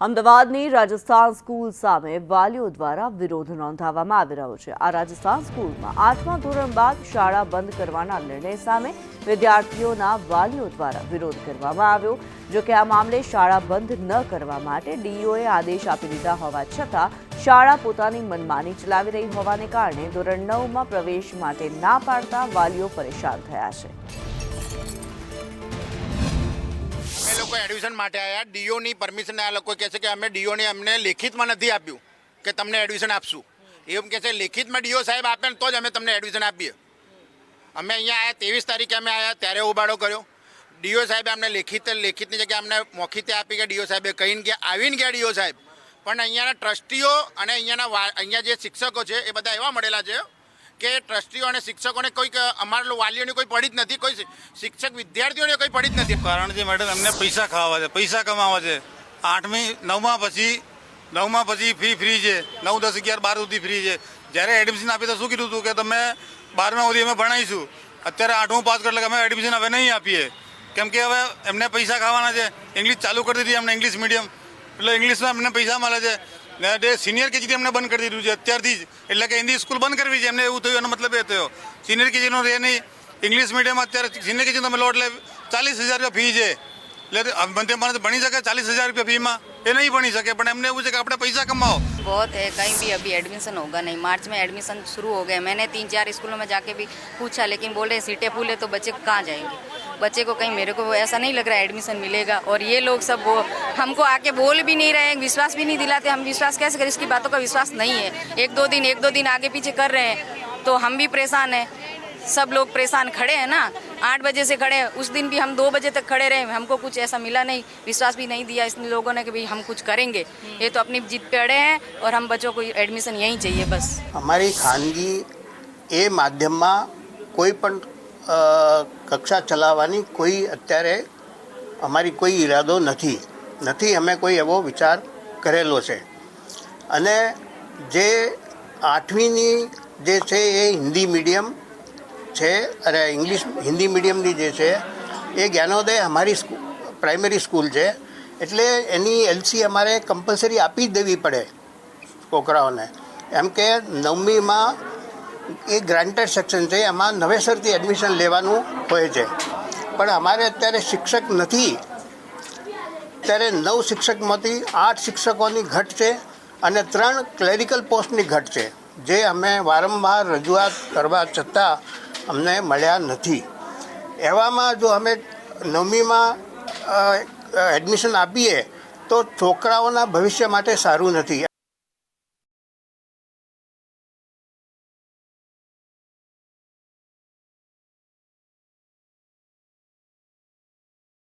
અમદાવાદની રાજસ્થાન સ્કૂલ સામે વાલીઓ દ્વારા વિરોધ નોંધાવવામાં આવી રહ્યો છે. આ રાજસ્થાન સ્કૂલમાં આઠમા ધોરણ બાદ શાળા બંધ કરવાના નિર્ણય સામે વિદ્યાર્થીઓના વાલીઓ દ્વારા વિરોધ કરવામાં આવ્યો. જો કે આ મામલે શાળા બંધ ન કરવા માટે ડીઈઓએ આદેશ આપી દીધા હોવા છતાં શાળા પોતાની મનમાની ચલાવી રહી હોવાને કારણે ધોરણ નવમાં પ્રવેશ માટે ના પાડતા વાલીઓ પરેશાન થયા છે. અમે લોકો એડમિશન માટે આવ્યા ડીઓની પરમિશન આ લોકો કહે છે કે અમે ડીઓને અમને લેખિતમાં નથી આપ્યું કે તમને એડમિશન આપશું. એમ કહે છે, લેખિતમાં ડીઓ સાહેબ આપે ને તો જ અમે તમને એડમિશન આપીએ. અમે અહીંયા આવ્યા ત્રેવીસ તારીખે અમે આવ્યા ત્યારે ઉબાડો કર્યો. ડીઓ સાહેબે અમને લેખિત, લેખિતની જગ્યાએ અમને મોખીતે આપી કે ડીઓ સાહેબે કહીને ગયા આવીને ગયા ડીઓ સાહેબ. પણ અહીંયાના ટ્રસ્ટીઓ અને અહીંયાના અહીંયા જે શિક્ષકો છે એ બધા એવા મળેલા છે કે ટ્રસ્ટીઓ અને શિક્ષકોને કોઈક અમારા વાલીઓને કોઈ પડી જ નથી, કોઈ શિક્ષક વિદ્યાર્થીઓને કોઈ પડી જ નથી. કારણ છે મેડમ, એમને પૈસા ખાવા છે, પૈસા કમાવા છે. આઠમી, નવમાં પછી નવમાં પછી ફી ફ્રી છે, નવ, દસ, અગિયાર, બાર સુધી ફ્રી છે. જ્યારે એડમિશન આપી તો શું કીધું હતું કે તમે બારમા સુધી અમે ભણાવીશું અત્યારે આઠમું પાસ કરે અમે એડમિશન હવે નહીં આપીએ. કેમ કે હવે એમને પૈસા ખાવાના છે. ઇંગ્લિશ ચાલુ કરી દીધી અમને ઇંગ્લિશ મીડિયમ એટલે ઇંગ્લિશમાં અમને પૈસા મળે છે. ને તે સિનિયર કેજી અમને બંધ કરી દીધું છે અત્યારથી જ એટલે કે હિન્દી સ્કૂલ બંધ કરવી છે એમને એવું થયું એનો મતલબ એ થયો સિનિયર કેજીનો રહે નહીં ઇંગ્લિશ મીડિયમ અત્યારે સિનિયર કેજી તમે લો એટલે ચાલીસ હજાર રૂપિયા ફી છે એટલે મધ્ય માણસ ભણી શકે ચાલીસ હજાર રૂપિયા ફીમાં એ નહીં ભણી શકે પણ એમને એવું છે કે આપણે પૈસા કમાઓ बहुत है कहीं भी अभी एडमिशन होगा नहीं मार्च में एडमिशन शुरू हो गए मैंने तीन चार स्कूलों में जाके भी पूछा लेकिन बोल रहे सीटें फूल है तो बच्चे कहाँ जाएंगे बच्चे को कहीं मेरे को ऐसा नहीं लग रहा है एडमिशन मिलेगा और ये लोग सब वो हमको आके बोल भी नहीं रहे हैं विश्वास भी नहीं दिलाते हम विश्वास कैसे करें इसकी बातों का विश्वास नहीं है एक दो दिन एक दो दिन आगे पीछे कर रहे हैं तो हम भी परेशान हैं सब लोग परेशान खड़े हैं ना आठ बजे से खड़े हैं उस दिन भी हम दो बजे तक खड़े रहे हमको कुछ ऐसा मिला नहीं विश्वास भी नहीं दिया इन लोगों ने कि भाई हम कुछ करेंगे ये तो अपनी जिद पे अड़े हैं और हम बच्चों को एडमिशन यहीं चाहिए बस અમારી ખાનગી એ માધ્યમમાં કોઈ પણ અ, કક્ષા ચલાવવાની કોઈ અત્યારે અમારી કોઈ ઈરાદો નથી. નથી અમે કોઈ એવો વિચાર કરેલો છે. અને જે આઠમીની જે છે એ હિન્દી મીડિયમ છે અરે ઇંગ્લિશ હિન્દી મીડિયમની જે છે એ જ્ઞાનોદય અમારી પ્રાઇમરી સ્કૂલ છે. એટલે એની એલસી અમારે કમ્પલસરી આપી જ દેવી પડે છોકરાઓને. એમ કે નવમીમાં એ ગ્રાન્ટેડ સેક્શન છે, એમાં નવેસરથી એડમિશન લેવાનું હોય છે. પણ અમારે અત્યારે શિક્ષક નથી. ત્યારે નવ શિક્ષકમાંથી આઠ શિક્ષકોની ઘટ છે અને ત્રણ ક્લેરિકલ પોસ્ટની ઘટ છે, જે અમે વારંવાર રજૂઆત કરવા છતાં અમને મળ્યા નથી. એવામાં જો અમે નવમીમાં એડમિશન આપીએ, તો છોકરાઓના ભવિષ્ય માટે સારું નથી.